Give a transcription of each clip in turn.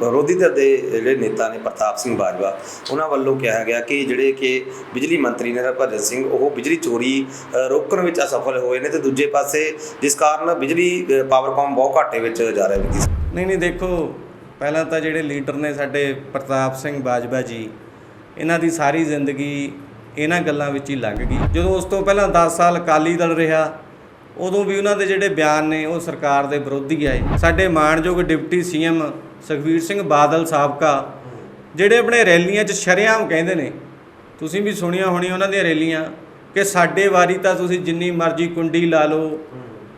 ਵਿਰੋਧੀ ਧਿਰ ਦੇ ਜਿਹੜੇ ਨੇਤਾ ਨੇ ਪ੍ਰਤਾਪ ਸਿੰਘ ਬਾਜਵਾ ਉਹਨਾਂ ਵੱਲੋਂ ਕਿਹਾ ਗਿਆ ਕਿ ਜਿਹੜੇ ਕਿ ਬਿਜਲੀ ਮੰਤਰੀ ਨੇ ਹਰਭਜਨ ਸਿੰਘ ਉਹ ਬਿਜਲੀ ਚੋਰੀ ਰੋਕਣ ਵਿੱਚ ਅਸਫਲ ਹੋਏ ਨੇ ਤੇ ਦੂਜੇ ਪਾਸੇ ਜਿਸ ਕਾਰਨ ਬਿਜਲੀ ਅ, ਪਾਵਰਕਾਮ ਬਹੁਤ ਘਾਟੇ ਵਿੱਚ ਜਾ ਰਿਹਾ ਵੀ ਨਹੀਂ ਨਹੀਂ ਦੇਖੋ ਪਹਿਲਾਂ ਤਾਂ ਜਿਹੜੇ ਲੀਡਰ ਨੇ ਸਾਡੇ ਪ੍ਰਤਾਪ ਸਿੰਘ ਬਾਜਵਾ ਜੀ ਇਹਨਾਂ ਦੀ ਸਾਰੀ ਜ਼ਿੰਦਗੀ ਇਹਨਾਂ ਗੱਲਾਂ ਵਿੱਚ ਹੀ ਲੰਘ ਗਈ। ਜਦੋਂ ਉਸ ਤੋਂ ਪਹਿਲਾਂ 10 ਸਾਲ ਅਕਾਲੀ ਦਲ ਰਿਹਾ ਉਦੋਂ ਵੀ ਉਹਨਾਂ ਦੇ ਜਿਹੜੇ ਬਿਆਨ ਨੇ ਉਹ ਸਰਕਾਰ ਦੇ ਵਿਰੋਧੀ ਆਏ। ਸਾਡੇ ਮਾਣਯੋਗ ਡਿਪਟੀ ਸੀਐਮ ਸੁਖਬੀਰ ਸਿੰਘ ਬਾਦਲ ਸਾਬਕਾ, ਜਿਹੜੇ ਆਪਣੇ ਰੈਲੀਆਂ 'ਚ ਸ਼ਰੇਆਮ ਕਹਿੰਦੇ ਨੇ, ਤੁਸੀਂ ਵੀ ਸੁਣੀਆਂ ਹੋਣੀਆਂ ਉਹਨਾਂ ਦੀਆਂ ਰੈਲੀਆਂ, ਕਿ ਸਾਡੇ ਵਾਰੀ ਤਾਂ ਤੁਸੀਂ ਜਿੰਨੀ ਮਰਜ਼ੀ ਕੁੰਡੀ ਲਾ ਲਓ,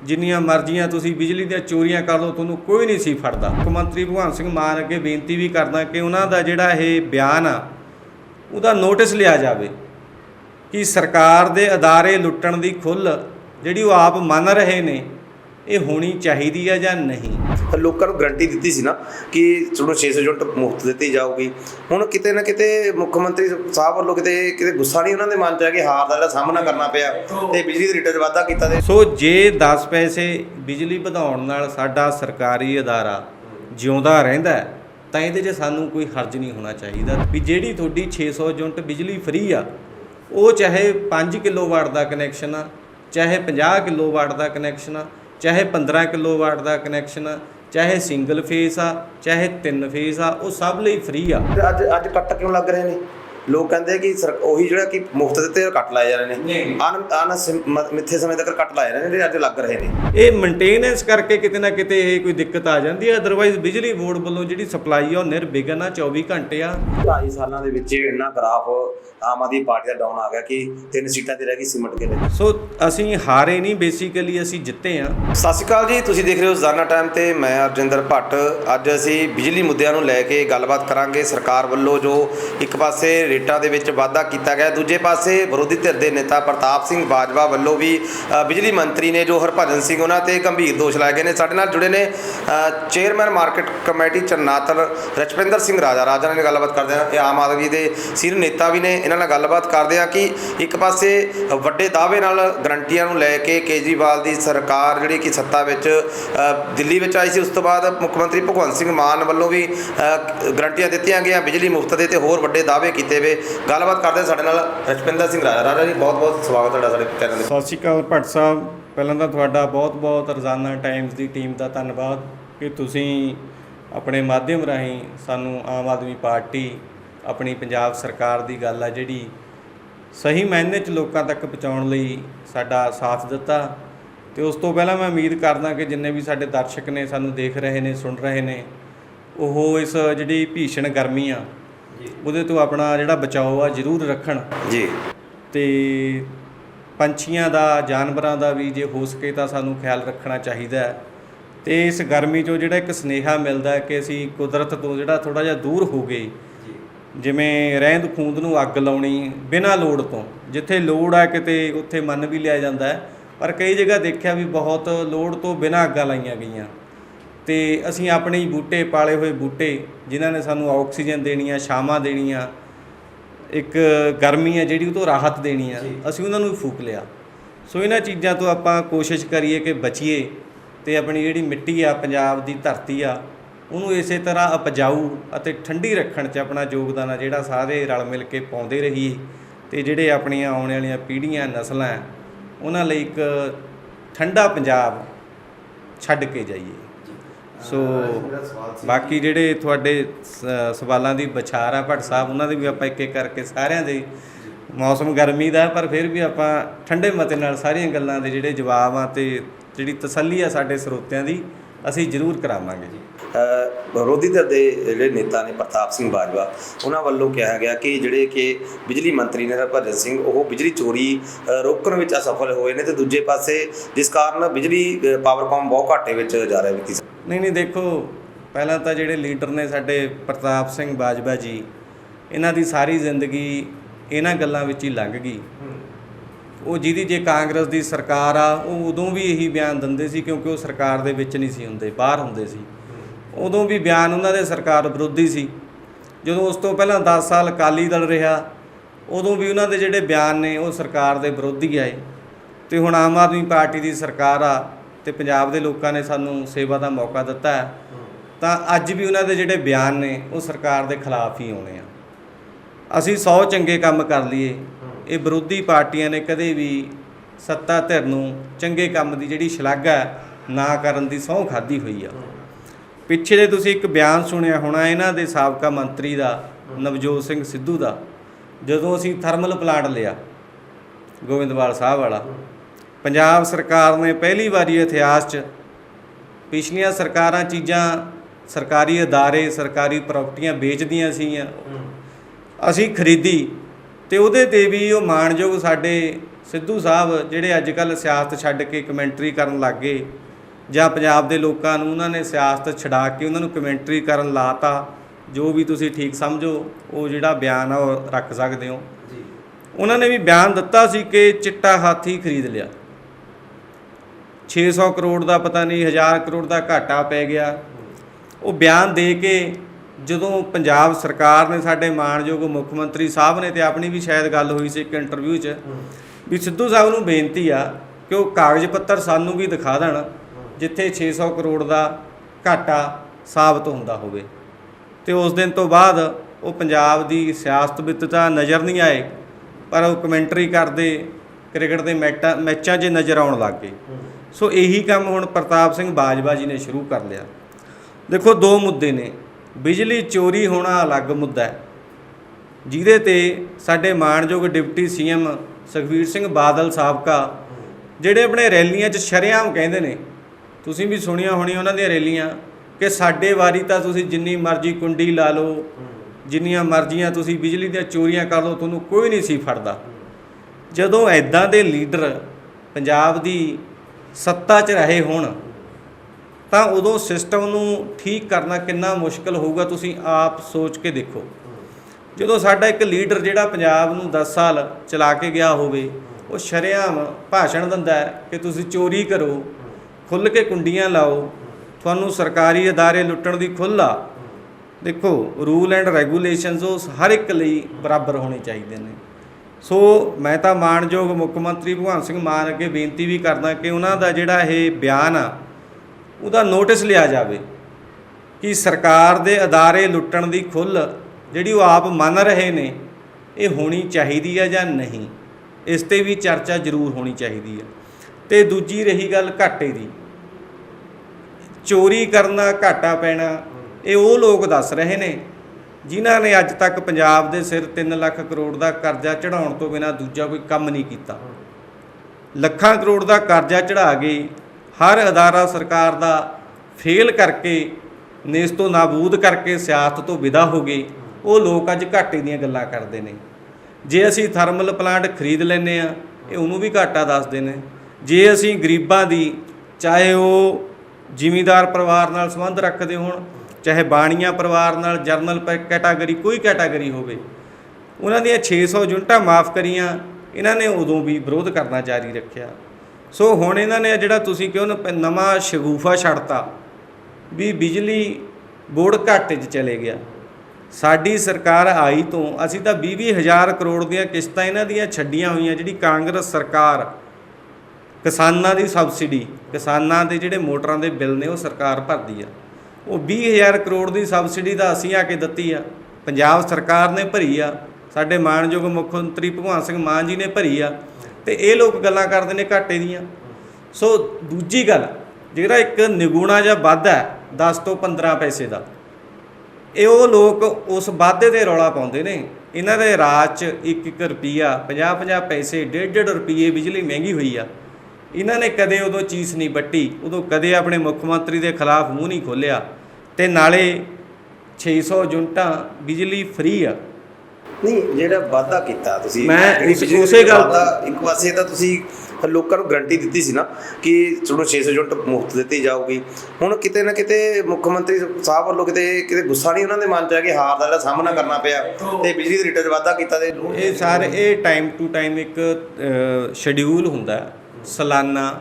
ਜਿੰਨੀਆਂ ਮਰਜ਼ੀਆਂ ਤੁਸੀਂ ਬਿਜਲੀ ਦੀਆਂ ਚੋਰੀਆਂ ਕਰ ਲਓ, ਤੁਹਾਨੂੰ ਕੋਈ ਨਹੀਂ ਸੀ ਫੜਦਾ। ਮੁੱਖ ਮੰਤਰੀ ਭਗਵੰਤ ਸਿੰਘ ਮਾਨ ਅੱਗੇ ਬੇਨਤੀ ਵੀ ਕਰਦਾ ਕਿ ਉਹਨਾਂ ਦਾ ਜਿਹੜਾ ਇਹ ਬਿਆਨ ਆ, ਉਹਦਾ ਨੋਟਿਸ ਲਿਆ ਜਾਵੇ ਕਿ ਸਰਕਾਰ ਦੇ ਅਦਾਰੇ ਲੁੱਟਣ ਦੀ ਖੁੱਲ ਜਿਹੜੀ ਉਹ ਆਪ ਮੰਨ ਰਹੇ ਨੇ ਇਹ ਹੋਣੀ ਚਾਹੀਦੀ ਹੈ ਜਾਂ ਨਹੀਂ? ਲੋਕਾਂ ਨੂੰ ਗਰੰਟੀ ਦਿੱਤੀ ਸੀ ਨਾ ਕਿ ਤੁਹਾਨੂੰ 600 ਯੂਨਿਟ ਮੁਫਤ ਦਿੱਤੀ ਜਾਊਗੀ। ਹੁਣ ਕਿਤੇ ਨਾ ਕਿਤੇ ਮੁੱਖ ਮੰਤਰੀ ਸਾਹਿਬ ਵੱਲੋਂ ਕਿਤੇ ਕਿਤੇ ਗੁੱਸਾ ਨਹੀਂ ਉਹਨਾਂ ਦੇ ਮਨ 'ਚ ਹੈ ਕਿ ਹਾਰ ਦਾ ਜਿਹੜਾ ਸਾਹਮਣਾ ਕਰਨਾ ਪਿਆ ਤੇ ਬਿਜਲੀ ਦੇ ਰੇਟਾਂ 'ਚ ਵਾਧਾ ਕੀਤਾ ਤੇ ਸੋ ਜੇ 10 ਪੈਸੇ ਬਿਜਲੀ ਵਧਾਉਣ ਨਾਲ ਸਾਡਾ ਸਰਕਾਰੀ ਅਦਾਰਾ ਜਿਉਂਦਾ ਰਹਿੰਦਾ ਤਾਂ ਇਹਦੇ 'ਚ ਸਾਨੂੰ ਕੋਈ ਹਰਜ ਨਹੀਂ ਹੋਣਾ ਚਾਹੀਦਾ। ਵੀ ਜਿਹੜੀ ਤੁਹਾਡੀ 600 ਯੂਨਿਟ ਬਿਜਲੀ ਫ੍ਰੀ ਆ ਉਹ ਚਾਹੇ 5 ਕਿਲੋਵਾਟ ਦਾ ਕਨੈਕਸ਼ਨ ਆ ਚਾਹੇ 50 ਕਿਲੋਵਾਟ ਦਾ ਕਨੈਕਸ਼ਨ ਆ ਚਾਹੇ 15 ਕਿਲੋਵਾਟ ਦਾ ਕਨੈਕਸ਼ਨ ਆ, ਚਾਹੇ ਸਿੰਗਲ ਫੇਸ ਆ, ਚਾਹੇ ਤਿੰਨ ਫੇਸ ਆ, ਉਹ ਸਭ ਲਈ ਫ੍ਰੀ ਆ। ਅੱਜ ਅੱਜ ਕੱਟ ਕਿਉਂ ਲੱਗ ਰਹੇ ਨੇ? ਲੋਕ ਕਹਿੰਦੇ ਕਿ ਸਰ- ਉਹੀ ਜਿਹੜਾ ਕਿ ਮੁਫਤ ਦਿੱਤੇ ਕੱਟ ਲਾਏ ਜਾ ਰਹੇ ਨੇ। ਅਨ ਅਨ ਮਿੱਥੇ ਸਮੇਂ ਤੱਕ ਕੱਟ ਲਾਏ ਜਾ ਰਹੇ ਨੇ ਜਿਹੜੇ ਅੱਜ ਲੱਗ ਰਹੇ ਨੇ। ਇਹ ਮੇਨਟੇਨੈਂਸ ਕਰਕੇ ਕਿਤੇ ਨਾ ਕਿਤੇ ਇਹ ਕੋਈ ਦਿੱਕਤ ਆ ਜਾਂਦੀ ਹੈ। ਅਦਰਵਾਈਜ਼ ਬਿਜਲੀ ਬੋਰਡ ਵੱਲੋਂ ਜਿਹੜੀ ਸਪਲਾਈ ਆ ਉਹ ਨਿਰਵਿਘਨ ਆ 24 ਘੰਟੇ ਆ। ਢਾਈ ਸਾਲਾਂ ਦੇ ਵਿੱਚ ਇੰਨਾ ਗ੍ਰਾਫ ਆਮ ਆਦਮੀ ਪਾਰਟੀ ਦਾ ਡਾਊਨ ਆ ਗਿਆ ਕਿ ਤਿੰਨ ਸੀਟਾਂ ਤੇ ਰਹਿ ਗਈ ਸਿਮਟ ਕੇ ਸੋ ਅਸੀਂ ਹਾਰੇ ਨਹੀਂ ਬੇਸਿਕਲੀ ਅਸੀਂ ਜਿੱਤੇ ਆ। ਸਤਿ ਸ਼੍ਰੀ ਅਕਾਲ ਜੀ ਤੁਸੀਂ ਦੇਖ ਰਹੇ ਹੋ ਜ਼ਾਨਾ ਟਾਈਮ ਤੇ ਮੈਂ ਅਰਜਿੰਦਰ ਭੱਟ। ਅੱਜ ਅਸੀਂ ਬਿਜਲੀ ਮੁੱਦਿਆਂ ਨੂੰ ਲੈ ਕੇ ਗੱਲਬਾਤ ਕਰਾਂਗੇ। ਸਰਕਾਰ ਵੱਲੋਂ ਜੋ ਇੱਕ ਪਾਸੇ ਰੇਟਾਂ ਦੇ ਵਿੱਚ ਵਾਧਾ ਕੀਤਾ ਗਿਆ। ਦੂਜੇ ਪਾਸੇ ਵਿਰੋਧੀ ਧਿਰ ਦੇ ਨੇਤਾ ਪ੍ਰਤਾਪ ਸਿੰਘ ਬਾਜਵਾ ਵੱਲੋਂ ਵੀ ਬਿਜਲੀ ਮੰਤਰੀ ਨੇ ਜੋ ਹਰਭਜਨ ਸਿੰਘ ਉਹਨਾਂ ਤੇ ਗੰਭੀਰ ਦੋਸ਼ ਲਾਏ ਗਏ ਨੇ। ਸਾਡੇ ਨਾਲ ਜੁੜੇ ਨੇ ਚੇਅਰਮੈਨ ਮਾਰਕੀਟ ਕਮੇਟੀ ਚਰਨਾਤਲ ਰਜਪਿੰਦਰ ਸਿੰਘ ਰਾਜਾ। ਰਾਜਾ ਨਾਲ ਗੱਲਬਾਤ ਕਰਦੇ ਹਾਂ। ਇਹ ਆਮ ਆਦਮੀ ਦੇ ਸੀਨੀਅਰ ਨੇਤਾ ਵੀ ਨੇ। ਇਹਨਾਂ ਨਾਲ ਗੱਲਬਾਤ ਕਰਦੇ ਹਾਂ ਕਿ ਇੱਕ ਪਾਸੇ ਵੱਡੇ ਦਾਅਵੇ ਨਾਲ ਗਰੰਟੀਆਂ ਨੂੰ ਲੈ ਕੇ ਕੇਜਰੀਵਾਲ ਦੀ ਸਰਕਾਰ ਜਿਹੜੀ ਕਿ ਸੱਤਾ ਵਿੱਚ ਦਿੱਲੀ ਵਿੱਚ ਆਈ ਸੀ, ਉਸ ਤੋਂ ਬਾਅਦ ਮੁੱਖ ਮੰਤਰੀ ਭਗਵੰਤ ਸਿੰਘ ਮਾਨ ਵੱਲੋਂ ਵੀ ਗਰੰਟੀਆਂ ਦਿੱਤੀਆਂ ਗਈਆਂ। ਬਿਜਲੀ ਮੁਫਤ ਦੇ ਤੇ ਹੋਰ ਵੱਡੇ ਦਾਅਵੇ ਕੀਤੇ ਵੇ ਗੱਲਬਾਤ ਕਰਦੇ ਸਾਡੇ ਨਾਲ ਰਜਪਿੰਦਰ ਸਿੰਘ ਰਾਜਾ। ਰਾਜਾ ਜੀ, ਬਹੁਤ ਬਹੁਤ ਸਵਾਗਤ ਤੁਹਾਡਾ ਸਾਡੇ ਚੈਨਲ ਦੇ ਸਤਿ ਸ਼੍ਰੀ ਅਕਾਲ ਭੱਟ ਸਾਹਿਬ। ਪਹਿਲਾਂ ਤਾਂ ਤੁਹਾਡਾ ਬਹੁਤ-ਬਹੁਤ ਰੋਜ਼ਾਨਾ ਟਾਈਮਸ ਦੀ ਟੀਮ ਦਾ ਧੰਨਵਾਦ ਕਿ ਤੁਸੀਂ ਆਪਣੇ ਮਾਧਿਅਮ ਰਾਹੀਂ ਸਾਨੂੰ ਆਮ ਆਦਮੀ ਪਾਰਟੀ, ਆਪਣੀ ਪੰਜਾਬ ਸਰਕਾਰ ਦੀ ਗੱਲ ਆ ਜਿਹੜੀ ਸਹੀ ਮਾਇਨੇ 'ਚ ਲੋਕਾਂ ਤੱਕ ਪਹੁੰਚਾਉਣ ਲਈ ਸਾਡਾ ਸਾਥ ਦਿੱਤਾ। ਤੇ ਉਸ ਤੋਂ ਪਹਿਲਾਂ ਮੈਂ ਉਮੀਦ ਕਰਦਾ ਕਿ ਜਿੰਨੇ ਵੀ ਸਾਡੇ ਦਰਸ਼ਕ ਨੇ, ਸਾਨੂੰ ਦੇਖ ਰਹੇ ਨੇ, ਸੁਣ ਰਹੇ ਨੇ, ਉਹ ਇਸ ਜਿਹੜੀ ਭੀਸ਼ਣ ਗਰਮੀ ਆ ਉਹਦੇ ਤੋਂ ਆਪਣਾ ਜਿਹੜਾ ਬਚਾਓ ਆ ਜ਼ਰੂਰ ਰੱਖਣ। ਜੀ। ਤੇ ਪੰਛੀਆਂ ਦਾ ਜਾਨਵਰਾਂ ਦਾ ਵੀ ਜੇ ਹੋ ਸਕੇ ਤਾਂ ਸਾਨੂੰ ਖਿਆਲ ਰੱਖਣਾ ਚਾਹੀਦਾ ਹੈ। ਤੇ ਇਸ ਗਰਮੀ ਚੋਂ ਜਿਹੜਾ ਇੱਕ ਸਨੇਹਾ ਮਿਲਦਾ ਕਿ ਅਸੀਂ ਕੁਦਰਤ ਤੋਂ ਜਿਹੜਾ ਥੋੜਾ ਜਿਹਾ ਦੂਰ ਹੋ ਗਏ। ਜਿਵੇਂ ਰਹਿੰਦ ਖੂੰਦ ਨੂੰ ਅੱਗ ਲਾਉਣੀ ਬਿਨਾਂ ਲੋੜ ਤੋਂ। ਜਿੱਥੇ ਲੋੜ ਆ ਕਿਤੇ ਉੱਥੇ ਮੰਨ ਵੀ ਲਿਆ ਜਾਂਦਾ ਹੈ। ਪਰ ਕਈ ਜਗ੍ਹਾ ਦੇਖਿਆ ਵੀ ਬਹੁਤ ਲੋੜ ਤੋਂ ਬਿਨਾਂ ਅੱਗਾਂ ਲਾਈਆਂ ਗਈਆਂ। ਤੇ ਅਸੀਂ ਆਪਣੇ ਹੀ ਬੂਟੇ ਪਾਲੇ ਹੋਏ ਬੂਟੇ ਜਿਨ੍ਹਾਂ ਨੇ ਸਾਨੂੰ ਆਕਸੀਜਨ ਦੇਣੀਆਂ ਛਾਵਾਂ ਦੇਣੀਆਂ ਇੱਕ ਗਰਮੀ ਹੈ ਜਿਹੜੀ ਉਹ ਤੋਂ ਰਾਹਤ ਦੇਣੀ ਆ ਅਸੀਂ ਉਹਨਾਂ ਨੂੰ ਫੂਕ ਲਿਆ। ਸੋ ਇਹਨਾਂ ਚੀਜ਼ਾਂ ਤੋਂ ਆਪਾਂ ਕੋਸ਼ਿਸ਼ ਕਰੀਏ ਕਿ ਬਚੀਏ ਤੇ ਆਪਣੀ ਜਿਹੜੀ ਮਿੱਟੀ ਆ ਪੰਜਾਬ ਦੀ ਧਰਤੀ ਆ ਉਹਨੂੰ ਇਸੇ ਤਰ੍ਹਾਂ ਉਪਜਾਊ ਅਤੇ ਠੰਡੀ ਰੱਖਣ 'ਚ ਆਪਣਾ ਯੋਗਦਾਨ ਆ ਜਿਹੜਾ ਸਾਰੇ ਰਲ ਮਿਲ ਕੇ ਪਾਉਂਦੇ ਰਹੀਏ ਤੇ ਜਿਹੜੇ ਆਪਣੀਆਂ ਆਉਣ ਵਾਲੀਆਂ ਪੀੜ੍ਹੀਆਂ ਨਸਲਾਂ ਉਹਨਾਂ ਲਈ ਇੱਕ ਠੰਡਾ ਪੰਜਾਬ ਛੱਡ ਕੇ ਜਾਈਏ। ਸੋ ਬਾਕੀ ਜਿਹੜੇ ਤੁਹਾਡੇ ਸ- ਸਵਾਲਾਂ ਦੀ ਵਿਚਾਰ ਆ ਭੱਟ ਸਾਹਿਬ ਉਹਨਾਂ ਦੇ ਵੀ ਆਪਾਂ ਇੱਕ ਇੱਕ ਕਰਕੇ ਸਾਰਿਆਂ ਦੇ ਮੌਸਮ ਗਰਮੀ ਦਾ ਪਰ ਫਿਰ ਵੀ ਆਪਾਂ ਠੰਡੇ ਮਤੇ ਨਾਲ ਸਾਰੀਆਂ ਗੱਲਾਂ ਦੇ ਜਿਹੜੇ ਜਵਾਬ ਆ ਤੇ ਜਿਹੜੀ ਤਸੱਲੀ ਆ ਸਾਡੇ ਸਰੋਤਿਆਂ ਦੀ ਅਸੀਂ ਜ਼ਰੂਰ ਕਰਾਵਾਂਗੇ ਜੀ। ਵਿਰੋਧੀ ਧਿਰ ਦੇ ਜਿਹੜੇ ਨੇਤਾ ਨੇ ਪ੍ਰਤਾਪ ਸਿੰਘ ਬਾਜਵਾ ਉਹਨਾਂ ਵੱਲੋਂ ਕਿਹਾ ਗਿਆ ਕਿ ਜਿਹੜੇ ਕਿ ਬਿਜਲੀ ਮੰਤਰੀ ਨੇ ਹਰਭਜਨ ਸਿੰਘ ਉਹ ਬਿਜਲੀ ਚੋਰੀ ਰੋਕਣ ਵਿੱਚ ਅਸਫਲ ਹੋਏ ਨੇ ਤੇ ਦੂਜੇ ਪਾਸੇ ਜਿਸ ਕਾਰਨ ਬਿਜਲੀ ਅ, ਪਾਵਰਕਾਮ ਬਹੁਤ ਘਾਟੇ ਵਿੱਚ ਜਾ ਰਿਹਾ ਵੀ ਨਹੀਂ ਨਹੀਂ, ਦੇਖੋ, ਪਹਿਲਾਂ ਤਾਂ ਜਿਹੜੇ ਲੀਡਰ ਨੇ ਸਾਡੇ ਪ੍ਰਤਾਪ ਸਿੰਘ ਬਾਜਵਾ ਜੀ, ਇਹਨਾਂ ਦੀ ਸਾਰੀ ਜ਼ਿੰਦਗੀ ਇਹਨਾਂ ਗੱਲਾਂ ਵਿੱਚ ਹੀ ਲੰਘ ਗਈ। ਉਹ ਜਿਹਦੀ ਜੇ ਕਾਂਗਰਸ ਦੀ ਸਰਕਾਰ ਆ, ਉਹ ਉਦੋਂ ਵੀ ਇਹੀ ਬਿਆਨ ਦਿੰਦੇ ਸੀ ਕਿਉਂਕਿ ਉਹ ਸਰਕਾਰ ਦੇ ਵਿੱਚ ਨਹੀਂ ਸੀ ਹੁੰਦੇ, ਬਾਹਰ ਹੁੰਦੇ ਸੀ। ਉਦੋਂ ਵੀ ਬਿਆਨ ਉਹਨਾਂ ਦੇ ਸਰਕਾਰ ਵਿਰੋਧੀ ਸੀ। ਜਦੋਂ ਉਸ ਤੋਂ ਪਹਿਲਾਂ 10 ਸਾਲ ਅਕਾਲੀ ਦਲ ਰਿਹਾ, ਉਦੋਂ ਵੀ ਉਹਨਾਂ ਦੇ ਜਿਹੜੇ ਬਿਆਨ ਨੇ, ਉਹ ਸਰਕਾਰ ਦੇ ਵਿਰੋਧੀ ਆਏ। ਤੇ ਹੁਣ ਆਮ ਆਦਮੀ ਪਾਰਟੀ ਦੀ ਸਰਕਾਰ ਆ ਤੇ ਪੰਜਾਬ ਦੇ ਲੋਕਾਂ ਨੇ ਸਾਨੂੰ ਸੇਵਾ ਦਾ ਮੌਕਾ ਦਿੱਤਾ ਹੈ। ਤਾਂ ਅੱਜ ਵੀ ਉਹਨਾਂ ਦੇ ਜਿਹੜੇ ਬਿਆਨ ਨੇ, ਉਹ ਸਰਕਾਰ ਦੇ ਖਿਲਾਫ ਹੀ ਆਉਣੇ ਆ। ਅਸੀਂ 100 ਚੰਗੇ ਕੰਮ ਕਰ ਲਈਏ। ਇਹ ਵਿਰੋਧੀ ਪਾਰਟੀਆਂ ਨੇ ਕਦੇ ਵੀ ਸੱਤਾ ਧਿਰ ਨੂੰ ਚੰਗੇ ਕੰਮ ਦੀ ਜਿਹੜੀ ਸ਼ਲਾਘਾ ਨਾ ਕਰਨ ਦੀ ਸਹੁੰ ਖਾਦੀ ਹੋਈ ਆ। ਪਿੱਛੇ ਜੇ ਤੁਸੀਂ ਇੱਕ ਬਿਆਨ ਸੁਣਿਆ ਹੋਣਾ, ਇਹਨਾਂ ਦੇ ਸਾਬਕਾ ਮੰਤਰੀ ਦਾ, ਨਵਜੋਤ ਸਿੰਘ ਸਿੱਧੂ ਦਾ, ਜਦੋਂ ਅਸੀਂ ਥਰਮਲ ਪਲਾਂਟ ਲਿਆ, ਗੋਬਿੰਦਵਾਲ ਸਾਹਿਬ ਵਾਲਾ ਪੰਜਾਬ ਸਰਕਾਰ ਨੇ ਪਹਿਲੀ ਵਾਰੀ ਇਤਿਹਾਸ 'ਚ ਪਿਛਲੀਆਂ ਸਰਕਾਰਾਂ ਚੀਜ਼ਾਂ ਸਰਕਾਰੀ ਅਦਾਰੇ ਸਰਕਾਰੀ ਪ੍ਰਾਪਰਟੀਆਂ ਵੇਚਦੀਆਂ ਸੀਗੀਆਂ। ਅਸੀਂ ਖਰੀਦੀ ਤੇ ਉਹਦੇ ਤੇ ਵੀ ਉਹ ਮਾਣਯੋਗ ਸਾਡੇ ਸਿੱਧੂ ਸਾਹਿਬ ਜਿਹੜੇ ਅੱਜ ਕੱਲ ਸਿਆਸਤ ਛੱਡ ਕੇ ਕਮੈਂਟਰੀ ਕਰਨ ਲੱਗ ਗਏ ਜਾਂ ਪੰਜਾਬ ਦੇ ਲੋਕਾਂ ਨੂੰ ਉਹਨਾਂ ਨੇ ਸਿਆਸਤ ਛਡਾ ਕੇ ਉਹਨਾਂ ਨੂੰ ਕਮੈਂਟਰੀ ਕਰਨ ਲਾਤਾ ਜੋ ਵੀ ਤੁਸੀਂ ਠੀਕ ਸਮਝੋ ਉਹ ਜਿਹੜਾ ਬਿਆਨ ਆ ਉਹ ਰੱਖ ਸਕਦੇ ਹੋ। ਜੀ। ਉਹਨਾਂ ਨੇ ਵੀ ਬਿਆਨ ਦਿੱਤਾ ਸੀ ਕਿ ਚਿੱਟਾ ਹਾਥੀ ਖਰੀਦ ਲਿਆ। 600 ਕਰੋੜ ਦਾ ਪਤਾ ਨਹੀਂ 1000 ਕਰੋੜ ਦਾ ਘਾਟਾ ਪੈ ਗਿਆ। ਉਹ ਬਿਆਨ ਦੇ ਕੇ ਜਦੋਂ ਪੰਜਾਬ ਸਰਕਾਰ ਨੇ ਸਾਡੇ ਮਾਣਯੋਗ ਮੁੱਖ ਮੰਤਰੀ ਸਾਹਿਬ ਨੇ ਤੇ ਆਪਣੀ ਵੀ ਸ਼ਾਇਦ ਗੱਲ ਹੋਈ ਸੀ ਇੱਕ ਇੰਟਰਵਿਊ 'ਚ, ਵੀ ਸਿੱਧੂ ਸਾਹਿਬ ਨੂੰ ਬੇਨਤੀ ਆ ਕਿ ਉਹ ਕਾਗਜ਼ ਪੱਤਰ ਸਾਨੂੰ ਵੀ ਦਿਖਾ ਦੇਣ, ਜਿੱਥੇ 600 ਕਰੋੜ ਦਾ ਘਾਟਾ ਸਾਬਤ ਹੁੰਦਾ ਹੋਵੇ। ਤੇ ਉਸ ਦਿਨ ਤੋਂ ਬਾਅਦ ਉਹ ਪੰਜਾਬ ਦੀ ਸਿਆਸਤ ਵਿੱਚ ਤਾਂ ਨਜ਼ਰ ਨਹੀਂ ਆਏ, ਪਰ ਉਹ ਕਮੈਂਟਰੀ ਕਰਦੇ, ਕ੍ਰਿਕਟ ਦੇ ਮੈਟਾਂ, ਮੈਚਾਂ 'ਚ ਨਜ਼ਰ ਆਉਣ ਲੱਗ ਗਏ। ਸੋ ਇਹੀ ਕੰਮ ਹੁਣ ਪ੍ਰਤਾਪ ਸਿੰਘ ਬਾਜਵਾ ਜੀ ਨੇ ਸ਼ੁਰੂ ਕਰ ਲਿਆ। ਦੇਖੋ ਦੋ ਮੁੱਦੇ ਨੇ। ਬਿਜਲੀ ਚੋਰੀ ਹੋਣਾ ਅਲੱਗ ਮੁੱਦਾ ਹੈ। ਜਿਹਦੇ ਤੇ ਸਾਡੇ ਮਾਣਯੋਗ ਡਿਪਟੀ ਸੀਐਮ ਸੁਖਬੀਰ ਸਿੰਘ ਬਾਦਲ ਸਾਬਕਾ, ਜਿਹੜੇ ਆਪਣੇ ਰੈਲੀਆਂ 'ਚ ਸ਼ਰੇਆਮ ਕਹਿੰਦੇ ਨੇ, ਤੁਸੀਂ ਵੀ ਸੁਣੀਆਂ ਹੋਣੀਆਂ ਉਹਨਾਂ ਦੀਆਂ ਰੈਲੀਆਂ, ਕਿ ਸਾਡੇ ਵਾਰੀ ਤਾਂ ਤੁਸੀਂ ਜਿੰਨੀ ਮਰਜ਼ੀ ਕੁੰਡੀ ਲਾ ਲਓ, ਜਿੰਨੀਆਂ ਮਰਜ਼ੀਆਂ ਤੁਸੀਂ ਬਿਜਲੀ ਦੀਆਂ ਚੋਰੀਆਂ ਕਰ ਲਓ, ਤੁਹਾਨੂੰ ਕੋਈ ਨਹੀਂ ਸੀ ਫੜਦਾ। ਜਦੋਂ ਐਦਾਂ ਦੇ ਲੀਡਰ ਪੰਜਾਬ ਦੀ ਸੱਤਾ 'ਚ ਰਹੇ ਹੋਣ, ਤਾਂ ਉਦੋਂ ਸਿਸਟਮ ਨੂੰ ਠੀਕ ਕਰਨਾ ਕਿੰਨਾ ਮੁਸ਼ਕਲ ਹੋਊਗਾ ਤੁਸੀਂ ਆਪ ਸੋਚ ਕੇ ਦੇਖੋ। ਜਦੋਂ ਸਾਡਾ ਇੱਕ ਲੀਡਰ ਜਿਹੜਾ ਪੰਜਾਬ ਨੂੰ 10 ਸਾਲ ਚਲਾ ਕੇ ਗਿਆ ਹੋਵੇ, ਉਹ ਸ਼ਰੇਆਮ ਭਾਸ਼ਣ ਦਿੰਦਾ ਹੈ ਕਿ ਤੁਸੀਂ ਚੋਰੀ ਕਰੋ, ਖੁੱਲ੍ਹ ਕੇ ਕੁੰਡੀਆਂ ਲਾਓ, ਤੁਹਾਨੂੰ ਸਰਕਾਰੀ ਅਦਾਰੇ ਲੁੱਟਣ ਦੀ ਖੁੱਲ੍ਹ ਦੇਖੋ ਰੂਲ ਐਂਡ ਰੈਗੂਲੇਸ਼ਨਸ ਉਹ ਹਰ ਇੱਕ ਲਈ ਬਰਾਬਰ ਹੋਣੇ ਚਾਹੀਦੇ ਨੇ। ਸੋ ਮੈਂ ਤਾਂ ਮਾਣਯੋਗ ਮੁੱਖ ਮੰਤਰੀ ਭਗਵੰਤ ਸਿੰਘ ਮਾਨ ਅੱਗੇ ਬੇਨਤੀ ਵੀ ਕਰਦਾ ਕਿ ਉਹਨਾਂ ਦਾ ਜਿਹੜਾ ਇਹ ਬਿਆਨ ਆ, ਉਹਦਾ ਨੋਟਿਸ ਲਿਆ ਜਾਵੇ ਕਿ ਸਰਕਾਰ ਦੇ ਅਦਾਰੇ ਲੁੱਟਣ ਦੀ ਖੁੱਲ੍ਹ ਜਿਹੜੀ ਉਹ ਆਪ ਮੰਨ ਰਹੇ ਨੇ, ਇਹ ਹੋਣੀ ਚਾਹੀਦੀ ਆ ਜਾਂ ਨਹੀਂ? ਇਸ ਤੇ ਵੀ ਚਰਚਾ ਜ਼ਰੂਰ ਹੋਣੀ ਚਾਹੀਦੀ ਹੈ ਤੇ ਦੂਜੀ ਰਹੀ ਗੱਲ ਘਾਟੇ ਦੀ। ਚੋਰੀ ਕਰਨਾ ਘਾਟਾ ਪੈਣਾ, ਇਹ ਉਹ ਲੋਕ ਦੱਸ ਰਹੇ ਨੇ ਜਿਨ੍ਹਾਂ ਨੇ ਅੱਜ ਤੱਕ ਪੰਜਾਬ ਦੇ ਸਿਰ 3 ਲੱਖ ਕਰੋੜ ਦਾ ਕਰਜ਼ਾ ਚੜਾਉਣ ਤੋਂ ਬਿਨਾ ਦੂਜਾ ਕੋਈ ਕੰਮ ਨਹੀਂ ਕੀਤਾ। ਲੱਖਾਂ ਕਰੋੜ ਦਾ ਕਰਜ਼ਾ ਚੜਾ ਕੇ ਹਰ ਅਦਾਰਾ ਸਰਕਾਰ ਦਾ ਫੇਲ ਕਰਕੇ ਨੇਸ ਤੋਂ ਨਾਬੂਦ ਕਰਕੇ ਸਿਆਸਤ ਤੋਂ ਵਿਦਾ ਹੋ ਗਏ। ਉਹ ਲੋਕ ਅੱਜ ਘਾਟੇ ਦੀਆਂ ਗੱਲਾਂ ਕਰਦੇ ਨੇ। ਜੇ ਅਸੀਂ ਥਰਮਲ ਪਲਾਂਟ ਖਰੀਦ ਲੈਨੇ ਆ ਇਹ ਉਹਨੂੰ ਵੀ ਘਾਟਾ ਦੱਸਦੇ ਨੇ। ਜੇ ਅਸੀਂ ਗਰੀਬਾਂ ਦੀ, ਚਾਹੇ ਉਹ ਜ਼ਿਮੀਦਾਰ ਪਰਿਵਾਰ ਨਾਲ ਸੰਬੰਧ ਰੱਖਦੇ ਹੋਣ ਚਾਹੇ ਬਾਣੀਆਂ ਪਰਿਵਾਰ ਨਾਲ, ਜਰਨਲ ਪੈ- ਕੈਟਾਗਰੀ, ਕੋਈ ਕੈਟਾਗਰੀ ਹੋਵੇ, ਉਹਨਾਂ ਦੀਆਂ 600 ਯੂਨਿਟਾਂ ਮਾਫ ਕਰੀਆਂ, ਇਹਨਾਂ ਨੇ ਉਦੋਂ ਵੀ ਵਿਰੋਧ ਕਰਨਾ ਜਾਰੀ ਰੱਖਿਆ। ਸੋ ਹੁਣ ਇਹਨਾਂ ਨੇ ਜਿਹੜਾ ਤੁਸੀਂ ਕਿਉਂ ਨਾ ਪ- ਨਵਾਂ ਸ਼ਗੂਫਾ ਛੱਡਤਾ, ਵੀ ਬਿਜਲੀ ਬੋਰਡ ਘਾਟੇ 'ਚ ਚਲੇ ਗਿਆ। ਸਾਡੀ ਸਰਕਾਰ ਆਈ ਤੋਂ ਅਸੀਂ ਤਾਂ 20 ਹਜ਼ਾਰ ਕਰੋੜ ਦੀਆਂ ਕਿਸ਼ਤਾਂ ਇਹਨਾਂ ਦੀਆਂ ਛੱਡੀਆਂ ਹੋਈਆਂ, ਜਿਹੜੀ ਕਾਂਗਰਸ ਸਰਕਾਰ ਕਿਸਾਨਾਂ ਦੀ ਸਬਸਿਡੀ, ਕਿਸਾਨਾਂ ਦੇ ਜਿਹੜੇ ਮੋਟਰਾਂ ਦੇ ਬਿੱਲ ਨੇ ਉਹ ਸਰਕਾਰ ਭਰਦੀ ਆ। ਉਹ 20000 ਕਰੋੜ ਦੀ ਸਬਸਿਡੀ ਤਾਂ ਅਸੀਂ ਆ ਕੇ ਦਿੱਤੀ ਆ। ਪੰਜਾਬ ਸਰਕਾਰ ਨੇ ਭਰੀ ਆ। ਸਾਡੇ ਮਾਣਯੋਗ ਮੁੱਖ ਮੰਤਰੀ ਭਗਵੰਤ ਸਿੰਘ ਮਾਨ ਜੀ ਨੇ ਭਰੀ ਆ। ਤੇ ਇਹ ਲੋਕ ਗੱਲਾਂ ਕਰਦੇ ਨੇ ਘਾਟੇ ਦੀਆਂ। ਸੋ ਦੂਜੀ ਗੱਲ, ਜਿਹੜਾ ਇੱਕ ਨਿਗੂਣਾ ਜਾਂ ਵਾਧਾ ਹੈ 10 ਤੋਂ 15 ਪੈਸੇ ਦਾ, ਇਹ ਉਹ ਲੋਕ ਉਸ ਵਾਧੇ ਤੇ ਰੌਲਾ ਪਾਉਂਦੇ ਨੇ। ਇਹਨਾਂ ਦੇ ਰਾਜ 'ਚ 1-1 ਰੁਪਿਆ 50-50 ਪੈਸੇ 1.5 ਰੁਪਏ ਬਿਜਲੀ ਮਹਿੰਗੀ ਹੋਈ ਆ। ਇਹਨਾਂ ਨੇ ਕਦੇ ਉਦੋਂ ਚੀਜ਼ ਨਹੀਂ ਵੱਟੀ ਉਦੋਂ ਕਦੇ ਆਪਣੇ ਮੁੱਖ ਮੰਤਰੀ ਦੇ ਖਿਲਾਫ ਮੂੰਹ ਨਹੀਂ ਖੋਲਿਆ ਤੇ ਨਾਲੇ 600 ਯੂਨਿਟਾਂ ਬਿਜਲੀ ਫ੍ਰੀ ਆ। ਨਹੀਂ ਜਿਹੜਾ ਵਾਅਦਾ ਕੀਤਾ ਤੁਸੀਂ ਮੈਂ ਉਸ- ਦਾ ਗੱਲ- ਵਾਅਦਾ, ਇੱਕ ਪਾਸੇ ਤਾਂ ਤੁਸੀਂ ਲੋਕਾਂ ਨੂੰ ਗਰੰਟੀ ਦਿੱਤੀ ਸੀ ਨਾ ਕਿ ਤੁਹਾਨੂੰ 600 ਯੂਨਿਟ ਮੁਫਤ ਦਿੱਤੀ ਜਾਊਗੀ। ਹੁਣ ਕਿਤੇ ਨਾ ਕਿਤੇ ਮੁੱਖ ਮੰਤਰੀ ਸਾਹਿਬ ਵੱਲੋਂ ਕਿਤੇ ਕਿਤੇ ਗੁੱਸਾ ਨਹੀਂ ਉਹਨਾਂ ਦੇ ਮਨ 'ਚ ਆ ਕਿ ਹਾਰ ਦਾ ਜਿਹੜਾ ਸਾਹਮਣਾ ਕਰਨਾ ਪਿਆ ਤੇ ਬਿਜਲੀ ਦੇ ਰੇਟਾਂ 'ਚ ਵਾਅਦਾ ਕੀਤਾ ਤੇ ਇਹ ਸਾਰੇ ਇਹ ਟਾਈਮ ਟੂ ਟਾਈਮ ਇੱਕ ਸ਼ਡਿਊਲ ਹੁੰਦਾ। ਹੈ, ਸਾਲਾਨਾ।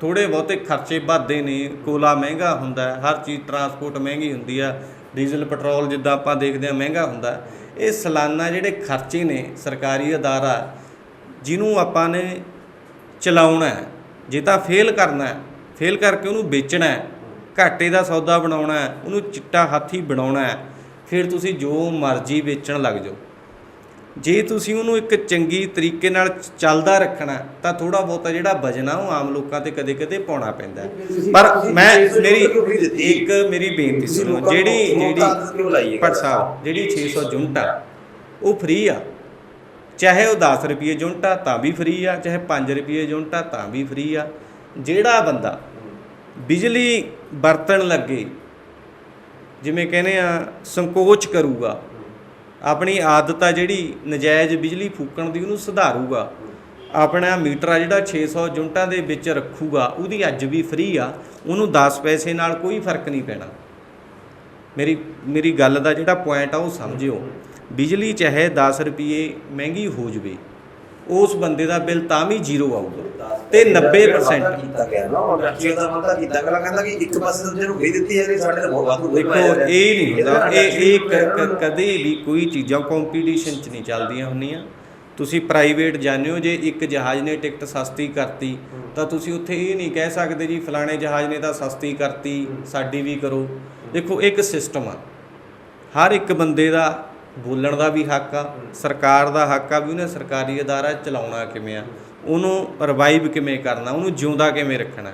ਥੋੜੇ ਬਹੁਤੇ ਖਰਚੇ ਵੱਧਦੇ ਨੇ, ਕੋਲਾ ਮਹਿੰਗਾ ਹੁੰਦਾ ਹਰ ਚੀਜ਼ ਟਰਾਂਸਪੋਰਟ ਮਹਿੰਗੀ ਹੁੰਦੀ ਆ ਡੀਜ਼ਲ, ਪੈਟਰੋਲ ਜਿੱਦਾਂ ਆਪਾਂ ਦੇਖਦੇ ਆ ਮਹਿੰਗਾ ਹੁੰਦਾ ਇਹ ਸਾਲਾਨਾ ਜਿਹੜੇ ਖਰਚੇ ਨੇ ਸਰਕਾਰੀ ਅਦਾਰਾ, ਜਿਹਨੂੰ ਆਪਾਂ ਨੇ ਚਲਾਉਣਾ ਹੈ, ਜੇ ਤਾਂ ਫੇਲ ਕਰਨਾ ਹੈ ਫੇਲ ਕਰਕੇ ਉਹਨੂੰ ਵੇਚਣਾ ਹੈ, ਘਾਟੇ ਦਾ ਸੌਦਾ ਬਣਾਉਣਾ ਹੈ, ਉਹਨੂੰ ਚਿੱਟਾ ਹਾਥੀ ਬਣਾਉਣਾ ਹੈ, ਫਿਰ ਤੁਸੀਂ ਜੋ ਮਰਜ਼ੀ ਵੇਚਣ ਲੱਗ ਜਾਓ। ਜੇ ਤੁਸੀਂ ਉਹਨੂੰ ਇੱਕ ਚੰਗੀ ਤਰੀਕੇ ਨਾਲ ਚੱਲਦਾ ਰੱਖਣਾ ਤਾਂ ਥੋੜਾ ਬਹੁਤਾ ਜਿਹੜਾ ਵਜਨ ਆ ਉਹ ਆਮ ਲੋਕਾਂ ਤੇ ਕਦੇ-ਕਦੇ ਪਾਉਣਾ ਪੈਂਦਾ। ਪਰ ਮੈਂ ਮੇਰੀ ਇੱਕ ਮੇਰੀ ਬੇਨਤੀ ਸੁਣੋ ਜਿਹੜੀ ਜਿਹੜੀ ਭੱਟ ਸਾਹਿਬ ਜਿਹੜੀ 600 ਯੂਨਿਟ ਆ ਉਹ ਫ੍ਰੀ ਆ। ਚਾਹੇ ਉਹ 10 ਰੁਪਏ ਯੂਨਿਟ ਆ ਤਾਂ ਵੀ ਫ੍ਰੀ ਆ ਚਾਹੇ 5 ਰੁਪਏ ਯੂਨਿਟ ਆ ਤਾਂ ਵੀ ਫ੍ਰੀ ਆ। ਜਿਹੜਾ ਬੰਦਾ ਬਿਜਲੀ ਵਰਤਣ ਲੱਗੇ ਜਿਵੇਂ ਕਹਿੰਦੇ ਆ ਸੰਕੋਚ ਕਰੂਗਾ ਆਪਣੀ ਆਦਤ ਆ ਜਿਹੜੀ ਨਜਾਇਜ਼ ਬਿਜਲੀ ਫੂਕਣ ਦੀ, ਉਹਨੂੰ ਸੁਧਾਰੂਗਾ। ਆਪਣਾ ਮੀਟਰ ਆ ਜਿਹੜਾ 600 ਯੂਨਿਟਾਂ ਦੇ ਵਿੱਚ ਰੱਖੂਗਾ, ਉਹਦੀ ਅੱਜ ਵੀ ਫ੍ਰੀ ਆ, ਉਹਨੂੰ 10 ਪੈਸੇ ਨਾਲ ਕੋਈ ਫ਼ਰਕ ਨਹੀਂ ਪੈਣਾ। ਮੇਰੀ ਮੇਰੀ ਗੱਲ ਦਾ ਜਿਹੜਾ ਪੁਆਇੰਟ ਆ, ਉਹ ਸਮਝਿਓ। ਬਿਜਲੀ ਚਾਹੇ 10 ਰੁਪਏ ਮਹਿੰਗੀ ਹੋ ਜਵੇ, ਉਸ ਬੰਦੇ ਦਾ ਬਿੱਲ ਤਾਂ ਵੀ ਜ਼ੀਰੋ ਆਊਗਾ। ਤੇ 90% ਕੀਤਾ ਗਿਆ ਨਾ ਉਹ ਰੱਖੀ ਦਾ ਕੀਤਾ। ਗਿਆ ਕਹਿੰਦਾ ਕਿ ਇੱਕ ਪਾਸੇ ਦੂਜੇ ਨੂੰ ਦਿੱਤੀ ਹੈ ਨਹੀਂ ਸਾਡੇ ਨਾਲ ਬਹੁਤ ਵਾਧੂ ਦੇਖੋ ਇਹ ਨਹੀਂ ਹੁੰਦਾ। ਇਹ ਇਹ ਕਦੇ ਵੀ ਕੋਈ ਚੀਜ਼ਾਂ ਕੰਪੀਟੀਸ਼ਨ 'ਚ ਨਹੀਂ ਚੱਲਦੀਆਂ ਹੁੰਦੀਆਂ। ਤੁਸੀਂ ਪ੍ਰਾਈਵੇਟ ਜਾਂਦੇ ਹੋ ਜੇ ਇੱਕ ਜਹਾਜ਼ ਨੇ ਟਿਕਟ ਸਸਤੀ ਕਰਤੀ ਤਾਂ ਤੁਸੀਂ ਉੱਥੇ ਇਹ ਨਹੀਂ ਕਹਿ ਸਕਦੇ ਜੀ ਫਲਾਣੇ ਜਹਾਜ਼ ਨੇ ਤਾਂ ਸਸਤੀ ਕਰਤੀ ਸਾਡੀ ਵੀ ਕਰੋ। ਦੇਖੋ ਇੱਕ ਸਿਸਟਮ ਆ। ਹਰ ਇੱਕ ਬੰਦੇ ਦਾ ਬੋਲਣ ਦਾ ਵੀ ਹੱਕ ਆ ਸਰਕਾਰ ਦਾ ਹੱਕ ਆ ਵੀ ਉਹਨੇ ਸਰਕਾਰੀ ਅਦਾਰਾ ਚਲਾਉਣਾ ਕਿਵੇਂ ਆ। ਉਹਨੂੰ ਰਿਵਾਈਵ ਕਿਵੇਂ ਕਰਨਾ, ਉਹਨੂੰ ਜਿਉਂਦਾ ਕਿਵੇਂ ਰੱਖਣਾ।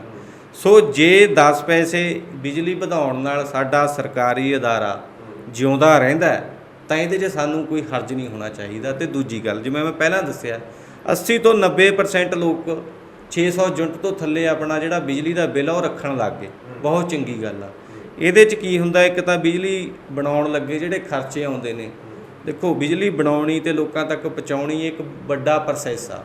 ਸੋ ਜੇ 10 ਪੈਸੇ ਬਿਜਲੀ ਵਧਾਉਣ ਨਾਲ ਸਾਡਾ ਸਰਕਾਰੀ ਅਦਾਰਾ ਜਿਉਂਦਾ ਰਹਿੰਦਾ ਤਾਂ ਇਹਦੇ 'ਚ ਸਾਨੂੰ ਕੋਈ ਹਰਜ ਨਹੀਂ ਹੋਣਾ ਚਾਹੀਦਾ। ਤੇ ਦੂਜੀ ਗੱਲ, ਜਿਵੇਂ ਮੈਂ ਪਹਿਲਾਂ ਦੱਸਿਆ 80 ਤੋਂ 90% ਲੋਕ 600 ਯੂਨਿਟ ਤੋਂ ਥੱਲੇ ਆਪਣਾ ਜਿਹੜਾ ਬਿਜਲੀ ਦਾ ਬਿੱਲ ਆ, ਉਹ ਰੱਖਣ ਲੱਗ ਗਏ। ਬਹੁਤ ਚੰਗੀ ਗੱਲ ਆ। ਇਹਦੇ 'ਚ ਕੀ ਹੁੰਦਾ, ਇੱਕ ਤਾਂ ਬਿਜਲੀ ਬਣਾਉਣ ਲੱਗੇ ਜਿਹੜੇ ਖਰਚੇ ਆਉਂਦੇ ਨੇ। ਦੇਖੋ, ਬਿਜਲੀ ਬਣਾਉਣੀ ਤੇ ਲੋਕਾਂ ਤੱਕ ਪਹੁੰਚਾਉਣੀ ਇੱਕ ਵੱਡਾ ਪ੍ਰੋਸੈਸ ਆ।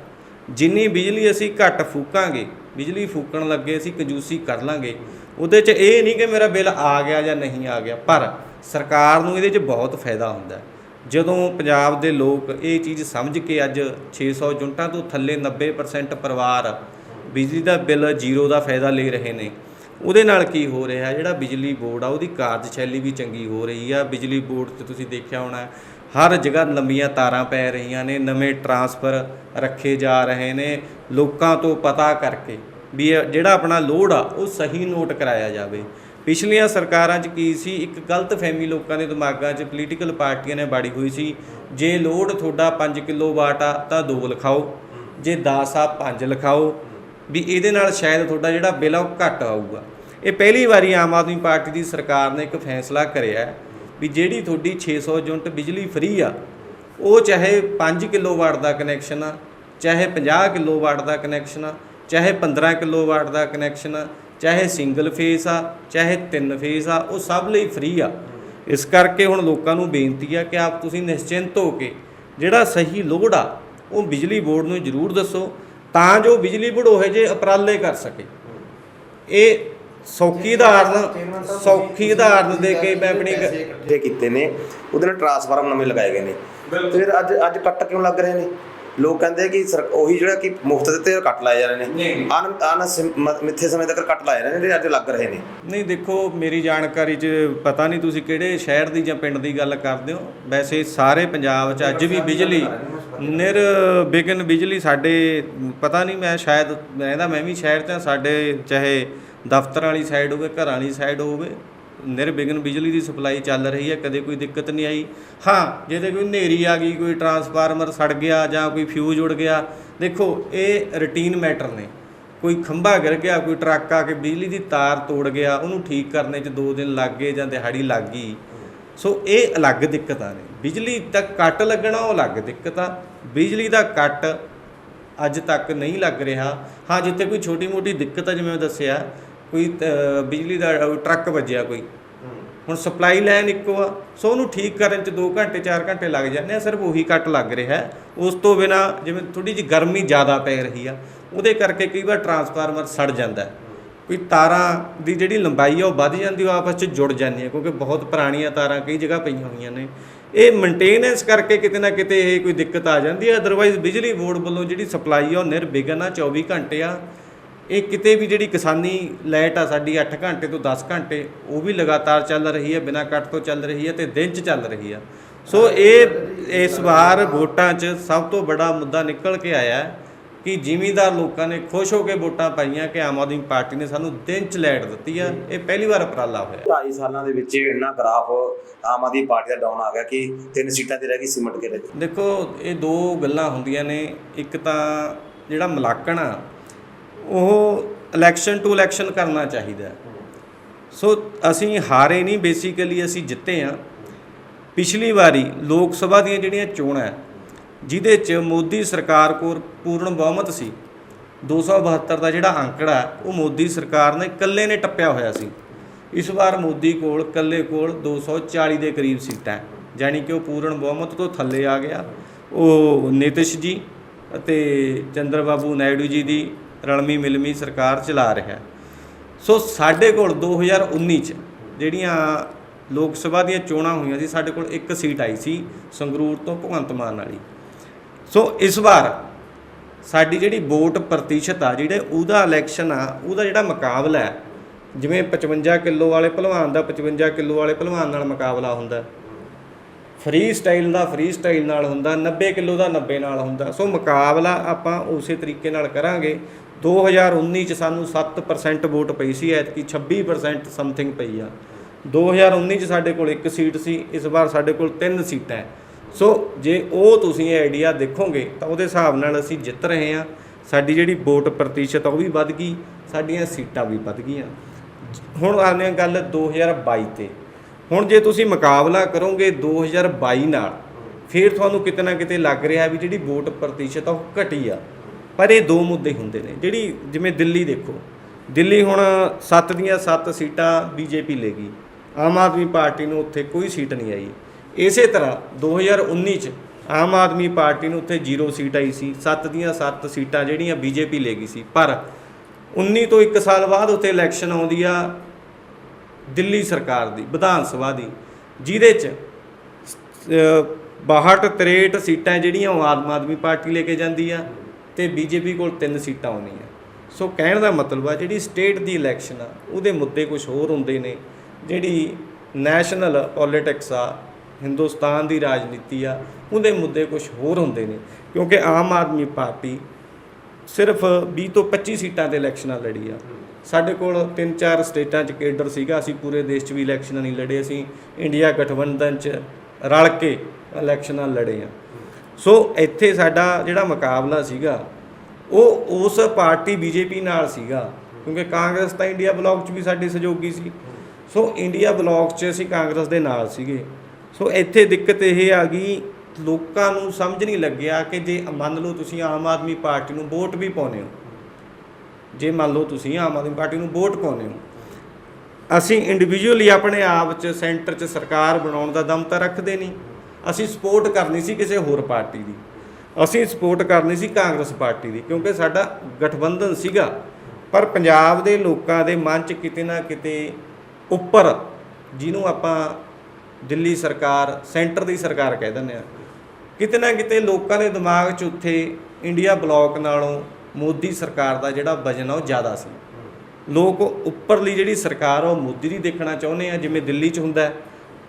ਜਿੰਨੀ ਬਿਜਲੀ ਅਸੀਂ ਘੱਟ ਫੂਕਾਂਗੇ, ਬਿਜਲੀ ਫੂਕਣ ਲੱਗੇ ਅਸੀਂ ਕੰਜੂਸੀ ਕਰ ਲਾਂਗੇ, ਉਹਦੇ 'ਚ ਇਹ ਨਹੀਂ ਕਿ ਮੇਰਾ ਬਿੱਲ ਆ ਗਿਆ ਜਾਂ ਨਹੀਂ ਆ ਗਿਆ, ਪਰ ਸਰਕਾਰ ਨੂੰ ਇਹਦੇ 'ਚ ਬਹੁਤ ਫਾਇਦਾ ਹੁੰਦਾ। ਜਦੋਂ ਪੰਜਾਬ ਦੇ ਲੋਕ ਇਹ ਚੀਜ਼ ਸਮਝ ਕੇ ਅੱਜ 600 ਯੂਨਿਟਾਂ ਤੋਂ ਥੱਲੇ 90% ਪਰਿਵਾਰ ਬਿਜਲੀ ਦਾ ਬਿੱਲ ਜ਼ੀਰੋ ਦਾ ਫਾਇਦਾ ਲੈ ਰਹੇ ਨੇ, ਉਹਦੇ ਨਾਲ ਕੀ ਹੋ ਰਿਹਾ? ਜਿਹੜਾ ਬਿਜਲੀ ਬੋਰਡ ਆ, ਉਹਦੀ ਕਾਰਜਸ਼ੈਲੀ ਵੀ ਚੰਗੀ ਹੋ ਰਹੀ ਆ। ਬਿਜਲੀ ਬੋਰਡ ਤੇ ਤੁਸੀਂ ਦੇਖਿਆ ਹੋਣਾ ਹਰ ਜਗ੍ਹਾ ਲੰਬੀਆਂ ਤਾਰਾਂ ਪੈ ਰਹੀਆਂ ਨੇ, ਨਵੇਂ ਟਰਾਂਸਫਰ ਰੱਖੇ ਜਾ ਰਹੇ ਨੇ ਲੋਕਾਂ ਤੋਂ ਪਤਾ ਕਰਕੇ ਵੀ ਜਿਹੜਾ ਆਪਣਾ ਲੋਡ ਆ, ਉਹ ਸਹੀ ਨੋਟ ਕਰਾਇਆ ਜਾਵੇ। ਪਿਛਲੀਆਂ ਸਰਕਾਰਾਂ 'ਚ ਕੀ ਸੀ? ਇੱਕ ਗਲਤ ਫਹਿਮੀ ਲੋਕਾਂ ਦੇ ਦਿਮਾਗਾਂ 'ਚ ਪੋਲੀਟੀਕਲ ਪਾਰਟੀਆਂ ਨੇ ਬਾੜੀ ਹੋਈ ਸੀ, ਜੇ ਲੋਡ ਤੁਹਾਡਾ 5 ਕਿਲੋ ਵਾਟ ਆ, ਤਾਂ 2 ਲਿਖਾਓ, ਜੇ 10 ਆ 5 ਲਿਖਾਓ, ਵੀ ਇਹਦੇ ਨਾਲ ਸ਼ਾਇਦ ਤੁਹਾਡਾ ਜਿਹੜਾ ਬਿੱਲ ਆ, ਉਹ ਘੱਟ ਆਊਗਾ। ਇਹ ਪਹਿਲੀ ਵਾਰੀ ਆਮ ਆਦਮੀ ਪਾਰਟੀ ਦੀ ਸਰਕਾਰ ਨੇ ਇੱਕ ਫੈਸਲਾ ਕਰਿਆ ਹੈ ਵੀ ਜਿਹੜੀ ਤੁਹਾਡੀ 600 ਯੂਨਿਟ ਬਿਜਲੀ ਫ੍ਰੀ ਆ, ਉਹ ਚਾਹੇ 5 ਕਿਲੋਵਾਟ ਦਾ ਕਨੈਕਸ਼ਨ ਆ, ਚਾਹੇ 50 ਕਿਲੋਵਾਟ ਦਾ ਕਨੈਕਸ਼ਨ ਆ, ਚਾਹੇ 15 ਕਿਲੋਵਾਟ ਦਾ ਕਨੈਕਸ਼ਨ ਆ, ਚਾਹੇ ਸਿੰਗਲ ਫੇਸ ਆ, ਚਾਹੇ ਤਿੰਨ ਫੇਸ ਆ, ਉਹ ਸਭ ਲਈ ਫ੍ਰੀ ਆ। ਇਸ ਕਰਕੇ ਹੁਣ ਲੋਕਾਂ ਨੂੰ ਬੇਨਤੀ ਆ ਕਿ ਆਪ ਤੁਸੀਂ ਨਿਸ਼ਚਿੰਤ ਹੋ ਕੇ ਜਿਹੜਾ ਸਹੀ ਲੋਡ ਆ, ਉਹ ਬਿਜਲੀ ਬੋਰਡ ਨੂੰ ਜ਼ਰੂਰ ਦੱਸੋ, ਤਾਂ ਜੋ ਬਿਜਲੀ ਬੋਰਡ ਉਹੋ ਜਿਹੇ ਉਪਰਾਲੇ ਕਰ ਸਕੇ। ਇਹ ਸੌਖੀ ਉਦਾਹਰਨ ਸੌਖੀ ਉਦਾਹਰਨ ਦੇ ਕੇ ਮੈਂ ਆਪਣੀ ਇਕੱਠੇ ਕੀਤੇ ਨੇ ਉਹਦੇ ਨਾਲ ਟਰਾਂਸਫਾਰਮ ਨਵੇਂ ਲਗਾਏ ਗਏ ਨੇ। ਤੇ ਫਿਰ ਅੱਜ ਅੱਜ ਕੱਟ ਕਿਉਂ ਲੱਗ ਰਹੇ ਨੇ? ਲੋਕ ਕਹਿੰਦੇ ਕਿ ਉਹੀ ਜਿਹੜਾ ਕਿ ਮੁਫਤ ਦਿੱਤੇ ਉਹ ਕੱਟ ਲਾਏ ਜਾ ਰਹੇ ਨੇ। ਨਹੀਂ। ਅਨ ਅਨ ਮਿੱਥੇ ਸਮੇਂ ਤੱਕ ਕੱਟ ਲਾਏ ਜਾ ਰਹੇ ਨੇ ਜਿਹੜੇ ਅੱਜ ਲੱਗ ਰਹੇ ਨੇ। ਨਹੀਂ ਦੇਖੋ ਮੇਰੀ ਜਾਣਕਾਰੀ 'ਚ ਪਤਾ ਨਹੀਂ ਤੁਸੀਂ ਕਿਹੜੇ ਸ਼ਹਿਰ ਦੀ ਜਾਂ ਪਿੰਡ ਦੀ ਗੱਲ ਕਰਦੇ ਹੋ। ਵੈਸੇ ਸਾਰੇ ਪੰਜਾਬ 'ਚ ਅੱਜ ਵੀ ਬਿਜਲੀ ਨਿਰ ਬਿਗਨ ਬਿਜਲੀ ਸਾਡੇ ਪਤਾ ਨਹੀਂ ਮੈਂ ਸ਼ਾਇਦ ਰਹਿੰਦਾ ਮੈਂ ਵੀ ਸ਼ਹਿਰ 'ਚ ਸਾਡੇ ਚਾਹੇ ਦਫ਼ਤਰਾਂ ਵਾਲੀ ਸਾਈਡ ਹੋਵੇ, ਘਰਾਂ ਵਾਲੀ ਸਾਈਡ ਹੋਵੇ, ਨਿਰਵਿਘਨ ਬਿਜਲੀ ਦੀ ਸਪਲਾਈ ਚੱਲ ਰਹੀ ਹੈ, ਕਦੇ ਕੋਈ ਦਿੱਕਤ ਨਹੀਂ ਆਈ। ਹਾਂ ਜਿਹਦੇ ਕੋਈ ਹਨੇਰੀ ਆ ਗਈ, ਕੋਈ ਟਰਾਂਸਫਾਰਮਰ ਸੜ ਗਿਆ ਜਾਂ ਕੋਈ ਫਿਊਜ਼ ਉੜ ਗਿਆ, ਦੇਖੋ, ਇਹ ਰੂਟੀਨ ਮੈਟਰ ਨੇ। ਕੋਈ ਖੰਭਾ ਗਿਰ ਗਿਆ, ਕੋਈ ਟਰੱਕ ਆ ਕੇ ਬਿਜਲੀ ਦੀ ਤਾਰ ਤੋੜ ਗਿਆ, ਉਹਨੂੰ ਠੀਕ ਕਰਨੇ 'ਚ 2 ਦਿਨ ਲੱਗ ਗਏ ਜਾਂ ਦਿਹਾੜੀ ਲੱਗ ਗਈ। ਸੋ, ਇਹ ਅਲੱਗ ਦਿੱਕਤਾਂ ਨੇ। ਬਿਜਲੀ ਦਾ ਕੱਟ ਲੱਗਣਾ, ਉਹ ਅਲੱਗ ਦਿੱਕਤ ਆ। ਬਿਜਲੀ ਦਾ ਕੱਟ ਅੱਜ ਤੱਕ ਨਹੀਂ ਲੱਗ ਰਿਹਾ। ਹਾਂ, ਜਿੱਥੇ ਕੋਈ ਛੋਟੀ ਮੋਟੀ ਦਿੱਕਤ ਆ, ਜਿਵੇਂ ਮੈਂ ਦੱਸਿਆ ਕੋਈ ਬਿਜਲੀ ਦਾ ਅ, ਟਰੱਕ ਵੱਜਿਆ ਕੋਈ। ਹੁਣ ਸਪਲਾਈ ਲਾਈਨ ਇੱਕੋ ਆ ਸੋ ਉਹਨੂੰ ਠੀਕ ਕਰਨ ਚ 2 ਘੰਟੇ 4 ਘੰਟੇ ਲੱਗ ਜਾਂਦੇ ਆ ਸਿਰਫ ਉਹੀ ਕੱਟ ਲੱਗ ਰਿਹਾ ਉਸ ਤੋਂ ਬਿਨਾ ਜਿਵੇਂ ਥੋੜੀ ਜਿਹੀ ਗਰਮੀ ਜ਼ਿਆਦਾ ਪੈ ਰਹੀ ਆ ਉਹਦੇ ਕਰਕੇ ਕਈ ਵਾਰ ਟਰਾਂਸਫਾਰਮਰ ਸੜ ਜਾਂਦਾ ਕੋਈ ਤਾਰਾਂ ਦੀ ਜਿਹੜੀ ਲੰਬਾਈ ਆ ਉਹ ਵੱਧ ਜਾਂਦੀ ਉਹ ਆਪਸ ਚ ਜੁੜ ਜਾਂਦੀਆਂ ਕਿਉਂਕਿ ਬਹੁਤ ਪੁਰਾਣੀਆਂ ਤਾਰਾਂ ਕਈ ਜਗ੍ਹਾ ਪਈਆਂ ਹੋਈਆਂ ਨੇ। ਇਹ ਮੇਨਟੇਨੈਂਸ ਕਰਕੇ ਕਿਤੇ ਨਾ ਕਿਤੇ ਇਹ ਕੋਈ ਦਿੱਕਤ ਆ ਜਾਂਦੀ ਹੈ ਅਦਰਵਾਈਜ਼ ਬਿਜਲੀ ਬੋਰਡ ਵੱਲੋਂ ਜਿਹੜੀ ਸਪਲਾਈ ਆ ਉਹ ਨਿਰਵਿਘਨ ਆ 24 ਘੰਟੇ ਆ। ਇਹ ਕਿਤੇ ਵੀ ਜਿਹੜੀ ਕਿਸਾਨੀ ਲਾਈਟ ਆ ਸਾਡੀ 8 ਘੰਟੇ ਤੋਂ 10 ਘੰਟੇ ਉਹ ਵੀ ਲਗਾਤਾਰ ਚੱਲ ਰਹੀ ਹੈ ਬਿਨਾਂ ਕੱਟ ਤੋਂ ਚੱਲ ਰਹੀ ਹੈ ਤੇ ਦਿਨ 'ਚ ਚੱਲ ਰਹੀ ਆ। ਸੋ ਇਹ ਇਸ ਵਾਰ ਵੋਟਾਂ 'ਚ ਸਭ ਤੋਂ ਵੱਡਾ ਮੁੱਦਾ ਨਿਕਲ ਕੇ ਆਇਆ ਕਿ ਜ਼ਿਮੀਂਦਾਰ ਲੋਕਾਂ ਨੇ ਖੁਸ਼ ਹੋ ਕੇ ਵੋਟਾਂ ਪਾਈਆਂ ਕਿ ਆਮ ਆਦਮੀ ਪਾਰਟੀ ਨੇ ਸਾਨੂੰ ਦਿਨ ਚ ਲੈਟ ਦਿੱਤੀ ਆ। ਇਹ ਪਹਿਲੀ ਵਾਰ ਉਪਰਾਲਾ ਹੋਇਆ। ਢਾਈ ਸਾਲਾਂ ਦੇ ਵਿੱਚ ਇੰਨਾ ਗ੍ਰਾਫ ਆਮ ਆਦਮੀ ਪਾਰਟੀ ਦਾ ਡਾਊਨ ਆ ਗਿਆ ਕਿ ਤਿੰਨ ਸੀਟਾਂ ਤੇ ਰਹਿ ਗਈ ਸਿਮਟ ਕੇ ਰਹਿ ਗਈ ਦੇਖੋ ਇਹ ਦੋ ਗੱਲਾਂ ਹੁੰਦੀਆਂ ਨੇ। ਇੱਕ ਤਾਂ ਜਿਹੜਾ ਮਲਾਕਣ ਆ ਉਹ ਇਲੈਕਸ਼ਨ ਟੂ ਇਲੈਕਸ਼ਨ ਕਰਨਾ ਚਾਹੀਦਾ। ਸੋ ਅਸੀਂ ਹਾਰੇ ਨਹੀਂ ਬੇਸਿਕਲੀ ਅਸੀਂ ਜਿੱਤੇ ਆ ਪਿਛਲੀ ਵਾਰੀ ਲੋਕ ਸਭਾ ਦੀਆਂ ਜਿਹੜੀਆਂ ਚੋਣਾਂ ਜਿਹਦੇ 'ਚ ਮੋਦੀ ਸਰਕਾਰ ਕੋਲ ਪੂਰਨ ਬਹੁਮਤ ਸੀ 272 ਦਾ ਜਿਹੜਾ ਅੰਕੜਾ ਉਹ ਮੋਦੀ ਸਰਕਾਰ ਨੇ ਇਕੱਲੇ ਨੇ ਟੱਪਿਆ ਹੋਇਆ ਸੀ। ਇਸ ਵਾਰ ਮੋਦੀ ਕੋਲ ਇਕੱਲੇ ਕੋਲ 240 ਦੇ ਕਰੀਬ ਸੀਟਾਂ ਹੈ, ਜਾਣੀ ਕਿ ਉਹ ਪੂਰਨ ਬਹੁਮਤ ਤੋਂ ਥੱਲੇ ਆ ਗਿਆ। ਉਹ ਨਿਤਿਸ਼ ਜੀ ਅਤੇ ਚੰਦਰ ਬਾਬੂ ਨਾਇਡੂ ਜੀ ਦੀ ਰਲਮੀ ਮਿਲਮੀ ਸਰਕਾਰ ਚਲਾ ਰਿਹਾ ਹੈ। ਸੋ ਸਾਡੇ ਕੋਲ 2019 ਚ ਜਿਹੜੀਆਂ ਲੋਕ ਸਭਾ ਦੀਆਂ ਚੋਣਾਂ ਹੋਈਆਂ ਸੀ, ਸਾਡੇ ਕੋਲ ਇੱਕ ਸੀਟ ਆਈ ਸੀ ਸੰਗਰੂਰ ਤੋਂ ਭਗਵੰਤ ਮਾਨ ਵਾਲੀ। ਸੋ ਇਸ ਵਾਰ ਸਾਡੀ ਜਿਹੜੀ ਵੋਟ ਪ੍ਰਤੀਸ਼ਤ ਆ, ਜਿਹੜੇ ਉਹਦਾ ਇਲੈਕਸ਼ਨ ਆ, ਉਹਦਾ ਜਿਹੜਾ ਮੁਕਾਬਲਾ ਹੈ, ਜਿਵੇਂ 55 ਕਿਲੋ ਵਾਲੇ ਭਲਵਾਨ ਦਾ 55 ਕਿਲੋ ਵਾਲੇ ਭਲਵਾਨ ਨਾਲ ਮੁਕਾਬਲਾ ਹੁੰਦਾ। ਫ੍ਰੀ ਸਟਾਈਲ ਦਾ ਫ੍ਰੀ ਸਟਾਈਲ ਨਾਲ ਹੁੰਦਾ 90 ਕਿਲੋ ਦਾ 90 ਨਾਲ ਹੁੰਦਾ। ਸੋ ਮੁਕਾਬਲਾ ਆਪਾਂ ਉਸੇ ਤਰੀਕੇ ਨਾਲ ਕਰਾਂਗੇ। 2019 ਚ ਸਾਨੂੰ 7% ਵੋਟ ਪਈ ਸੀ, ਐਤਕੀ 26% ਸਮਥਿੰਗ ਪਈ ਆ। 2019 ਚ ਸਾਡੇ ਕੋਲ ਇੱਕ ਸੀਟ ਸੀ, ਇਸ ਵਾਰ ਸਾਡੇ ਕੋਲ ਤਿੰਨ ਸੀਟਾਂ ਸੋ, ਜੇ ਉਹ ਤੁਸੀਂ ਆਈਡੀਆ ਦੇਖੋਗੇ, ਤਾਂ ਉਹਦੇ ਹਿਸਾਬ ਨਾਲ ਅਸੀਂ ਜਿੱਤ ਰਹੇ ਹਾਂ। ਸਾਡੀ ਜਿਹੜੀ ਵੋਟ ਪ੍ਰਤੀਸ਼ਤ ਆ, ਉਹ ਵੀ ਵੱਧ ਗਈ, ਸਾਡੀਆਂ ਸੀਟਾਂ ਵੀ ਵੱਧ ਗਈਆਂ। ਹੁਣ ਆਉਂਦੇ ਹਾਂ ਗੱਲ 2022 ਤੇ। ਹੁਣ ਜੇ ਤੁਸੀਂ ਮੁਕਾਬਲਾ ਕਰੋਗੇ 2022 ਨਾਲ, ਫਿਰ ਤੁਹਾਨੂੰ ਕਿਤੇ ਨਾ ਕਿਤੇ ਲੱਗ ਰਿਹਾ ਵੀ ਜਿਹੜੀ ਵੋਟ ਪ੍ਰਤੀਸ਼ਤ ਆ, ਉਹ ਘਟੀ ਆ। ਪਰ ਇਹ ਦੋ ਮੁੱਦੇ ਹੁੰਦੇ ਨੇ ਜਿਹੜੀ ਜਿਵੇਂ ਦਿੱਲੀ ਦੇਖੋ ਦਿੱਲੀ ਹੁਣ 7 ਦੀਆਂ 7 ਸੀਟਾਂ ਬੀਜੇਪੀ ਲੈ ਗਈ ਆਮ ਆਦਮੀ ਪਾਰਟੀ ਨੂੰ ਉੱਥੇ ਕੋਈ ਸੀਟ ਨਹੀਂ ਆਈ। ਇਸੇ ਤਰ੍ਹਾਂ 2019 ਚ ਆਮ ਆਦਮੀ ਪਾਰਟੀ ਨੂੰ ਉੱਥੇ ਜ਼ੀਰੋ ਸੀਟ ਆਈ ਸੀ 7 ਦੀਆਂ 7 ਸੀਟਾਂ ਜਿਹੜੀਆਂ ਬੀਜੇਪੀ ਲੈ ਗਈ ਸੀ। ਪਰ 19 ਤੋਂ 1 ਸਾਲ ਬਾਅਦ ਉੱਥੇ ਇਲੈਕਸ਼ਨ ਆਉਂਦੀ ਆ ਦਿੱਲੀ ਸਰਕਾਰ ਦੀ ਵਿਧਾਨ ਸਭਾ ਦੀ ਜਿਹਦੇ ਚ ਅ, 62 63 ਸੀਟਾਂ ਜਿਹੜੀਆਂ ਉਹ ਆਮ ਆਦਮੀ ਪਾਰਟੀ ਲੈ ਕੇ ਜਾਂਦੀ ਆ। ਤੇ ਬੀਜੇਪੀ ਕੋਲ ਤਿੰਨ ਸੀਟਾਂ ਆਉਣੀਆਂ। ਸੋ ਕਹਿਣ ਦਾ ਮਤਲਬ ਆ, ਜਿਹੜੀ ਸਟੇਟ ਦੀ ਇਲੈਕਸ਼ਨ ਆ, ਉਹਦੇ ਮੁੱਦੇ ਕੁਝ ਹੋਰ ਹੁੰਦੇ ਨੇ। ਜਿਹੜੀ ਨੈਸ਼ਨਲ ਪੋਲਿਟਿਕਸ ਆ, ਹਿੰਦੁਸਤਾਨ ਦੀ ਰਾਜਨੀਤੀ ਆ, ਉਹਦੇ ਮੁੱਦੇ ਕੁਝ ਹੋਰ ਹੁੰਦੇ ਨੇ। ਕਿਉਂਕਿ ਆਮ ਆਦਮੀ ਪਾਰਟੀ ਸਿਰਫ 20 ਤੋਂ 25 ਸੀਟਾਂ ਤੇ ਇਲੈਕਸ਼ਨਾਂ ਲੜੀ ਆ। ਸਾਡੇ ਕੋਲ ਤਿੰਨ ਚਾਰ ਸਟੇਟਾਂ 'ਚ ਕੇਡਰ ਸੀਗਾ, ਅਸੀਂ ਪੂਰੇ ਦੇਸ਼ 'ਚ ਵੀ ਇਲੈਕਸ਼ਨਾਂ ਨਹੀਂ ਲੜੇ, ਅਸੀਂ ਇੰਡੀਆ ਗਠਬੰਧਨ 'ਚ ਰਲ ਕੇ ਇਲੈਕਸ਼ਨਾਂ ਲੜੇ ਆ। ਸੋ ਇੱਥੇ ਸਾਡਾ ਜਿਹੜਾ ਮੁਕਾਬਲਾ ਸੀਗਾ, ਉਹ ਉਸ ਪਾਰਟੀ ਬੀਜੇਪੀ ਨਾਲ ਸੀਗਾ, ਕਿਉਂਕਿ ਕਾਂਗਰਸ ਤਾਂ ਇੰਡੀਆ ਬਲਾਕ 'ਚ ਵੀ ਸਾਡੀ ਸਹਿਯੋਗੀ ਸੀ। ਸੋ ਇੰਡੀਆ ਬਲਾਕ 'ਚ ਅਸੀਂ ਕਾਂਗਰਸ ਦੇ ਨਾਲ ਸੀਗੇ। ਸੋ ਇੱਥੇ ਦਿੱਕਤ ਇਹ ਆ ਗਈ, ਲੋਕਾਂ ਨੂੰ ਸਮਝ ਨਹੀਂ ਲੱਗਿਆ ਕਿ ਜੇ ਮੰਨ ਲਓ ਤੁਸੀਂ ਆਮ ਆਦਮੀ ਪਾਰਟੀ ਨੂੰ ਵੋਟ ਵੀ ਪਾਉਂਦੇ ਹੋ, ਜੇ ਮੰਨ ਲਓ ਤੁਸੀਂ ਆਮ ਆਦਮੀ ਪਾਰਟੀ ਨੂੰ ਵੋਟ ਪਾਉਂਦੇ ਹੋ, ਅਸੀਂ ਇੰਡੀਵਿਜੂਅਲੀ ਆਪਣੇ ਆਪ 'ਚ, ਸੈਂਟਰ 'ਚ ਸਰਕਾਰ ਬਣਾਉਣ ਦਾ ਦਮ ਤਾਂ ਰੱਖਦੇ ਨਹੀਂ। ਅਸੀਂ ਸਪੋਰਟ ਕਰਨੀ ਸੀ ਕਿਸੇ ਹੋਰ ਪਾਰਟੀ ਦੀ। ਅਸੀਂ ਸਪੋਰਟ ਕਰਨੀ ਸੀ ਕਾਂਗਰਸ ਪਾਰਟੀ ਦੀ, ਕਿਉਂਕਿ ਸਾਡਾ ਗਠਬੰਧਨ ਸੀਗਾ। ਪਰ ਪੰਜਾਬ ਦੇ ਲੋਕਾਂ ਦੇ ਮਨ 'ਚ ਕਿਤੇ ਨਾ ਕਿਤੇ ਉੱਪਰ, ਜਿਹਨੂੰ ਆਪਾਂ ਦਿੱਲੀ ਸਰਕਾਰ, ਸੈਂਟਰ ਦੀ ਸਰਕਾਰ ਕਹਿ ਦਿੰਦੇ ਆ, ਕਿਤੇ ਨਾ ਕਿਤੇ ਲੋਕਾਂ ਦੇ ਦਿਮਾਗ 'ਚ ਉੱਥੇ ਇੰਡੀਆ ਬਲਾਕ ਨਾਲੋਂ ਮੋਦੀ ਸਰਕਾਰ ਦਾ ਜਿਹੜਾ ਵਜਨ ਆ ਉਹ ਜ਼ਿਆਦਾ ਸੀ। ਲੋਕ ਉੱਪਰਲੀ ਜਿਹੜੀ ਸਰਕਾਰ ਆ, ਉਹ ਮੋਦੀ ਦੀ ਦੇਖਣਾ ਚਾਹੁੰਦੇ ਆ, ਜਿਵੇਂ ਦਿੱਲੀ 'ਚ ਹੁੰਦਾ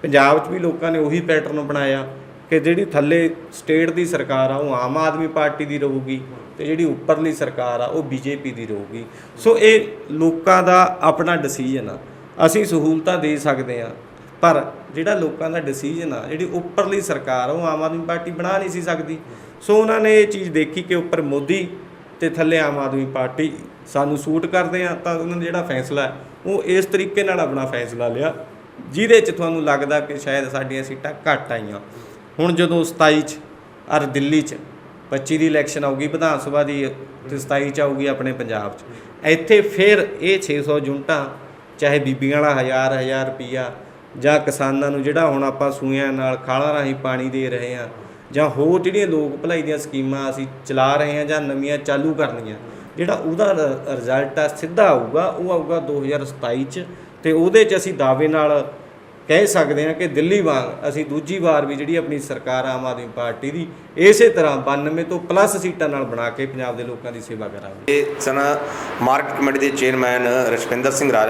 ਪੰਜਾਬ 'ਚ ਵੀ ਲੋਕਾਂ ਨੇ ਉਹੀ ਪੈਟਰਨ ਬਣਾਇਆ ਕਿ ਜਿਹੜੀ ਥੱਲੇ ਸਟੇਟ ਦੀ ਸਰਕਾਰ ਆ ਉਹ ਆਮ ਆਦਮੀ ਪਾਰਟੀ ਦੀ ਰਹੂਗੀ ਤੇ ਜਿਹੜੀ ਉੱਪਰਲੀ ਸਰਕਾਰ ਆ ਉਹ ਬੀਜੇਪੀ ਦੀ ਰਹੂਗੀ। ਸੋ ਇਹ ਲੋਕਾਂ ਦਾ ਆਪਣਾ ਡਿਸੀਜਨ ਆ। ਅਸੀਂ ਸਹੂਲਤਾਂ ਦੇ ਸਕਦੇ ਆ ਪਰ ਜਿਹੜਾ ਲੋਕਾਂ ਦਾ ਡਿਸੀਜਨ ਆ ਜਿਹੜੀ ਉੱਪਰਲੀ ਸਰਕਾਰ ਆ, ਉਹ ਆਮ ਆਦਮੀ ਪਾਰਟੀ ਬਣਾ ਨਹੀਂ ਸੀ ਸਕਦੀ। ਸੋ ਉਹਨਾਂ ਨੇ ਇਹ ਚੀਜ਼ ਦੇਖੀ ਕਿ ਉੱਪਰ ਮੋਦੀ ਤੇ ਥੱਲੇ ਆਮ ਆਦਮੀ ਪਾਰਟੀ ਸਾਨੂੰ ਸੂਟ ਕਰਦੇ ਆ ਤਾਂ ਉਹਨਾਂ ਨੇ ਜਿਹੜਾ ਫੈਸਲਾ ਉਹ ਇਸ ਤਰੀਕੇ ਨਾਲ ਆਪਣਾ ਫੈਸਲਾ ਲਿਆ। ਜਿਹਦੇ 'ਚ ਤੁਹਾਨੂੰ ਲੱਗਦਾ ਕਿ ਸ਼ਾਇਦ ਸਾਡੀਆਂ ਸੀਟਾਂ ਘੱਟ ਆਈਆਂ। ਹੁਣ ਜਦੋਂ 27 'ਚ, ਅਰ ਦਿੱਲੀ 'ਚ 25 ਦੀ ਇਲੈਕਸ਼ਨ ਆਊਗੀ, ਵਿਧਾਨ ਸਭਾ ਦੀ, ਤੇ 27 'ਚ ਆਊਗੀ ਆਪਣੇ ਪੰਜਾਬ 'ਚ। ਇੱਥੇ ਫਿਰ ਇਹ 600 ਯੂਨਿਟਾਂ, ਚਾਹੇ ਬੀਬੀਆਂ ਵਾਲਾ ਹਜ਼ਾਰ ਹਜ਼ਾਰ ਰੁਪਈਆ, ਜਾਂ ਕਿਸਾਨਾਂ ਨੂੰ ਜਿਹੜਾ ਹੁਣ ਆਪਾਂ ਸੂਇਆਂ ਨਾਲ ਖਾਲਾਂ ਰਾਹੀਂ ਪਾਣੀ ਦੇ ਰਹੇ ਹਾਂ, ਜਾਂ ਹੋਰ ਜਿਹੜੀਆਂ ਲੋਕ ਭਲਾਈ ਦੀਆਂ ਸਕੀਮਾਂ ਅਸੀਂ ਚਲਾ ਰਹੇ ਹਾਂ, ਜਾਂ ਨਵੀਆਂ ਚਾਲੂ ਕਰਨੀਆਂ, ਜਿਹੜਾ ਉਹਦਾ ਰਿਜ਼ਲਟ ਆ, ਸਿੱਧਾ ਆਊਗਾ, ਉਹ ਆਊਗਾ 2027 ਚ ਤੇ ਉਹਦੇ ਚ ਅਸੀਂ ਦਾਅਵੇ ਨਾਲ ਕਹਿ ਸਕਦੇ ਹਾਂ ਕਿ ਦਿੱਲੀ ਵਾਂਗ ਅਸੀਂ ਦੂਜੀ ਵਾਰ ਵੀ ਜਿਹੜੀ ਆਪਣੀ ਸਰਕਾਰ ਆਮ ਆਦਮੀ ਪਾਰਟੀ ਦੀ ਇਸੇ ਤਰ੍ਹਾਂ 92 ਤੋਂ ਪਲੱਸ ਸੀਟਾਂ ਨਾਲ ਬਣਾ ਕੇ ਪੰਜਾਬ ਦੇ ਲੋਕਾਂ ਦੀ ਸੇਵਾ ਕਰਾਂਗੇ। ਇਹ ਸਨ ਮਾਰਕੀਟ ਕਮੇਟੀ ਦੇ ਚੇਅਰਮੈਨ ਰਸ਼ਪਿੰਦਰ ਸਿੰਘ ਰਾਜਾ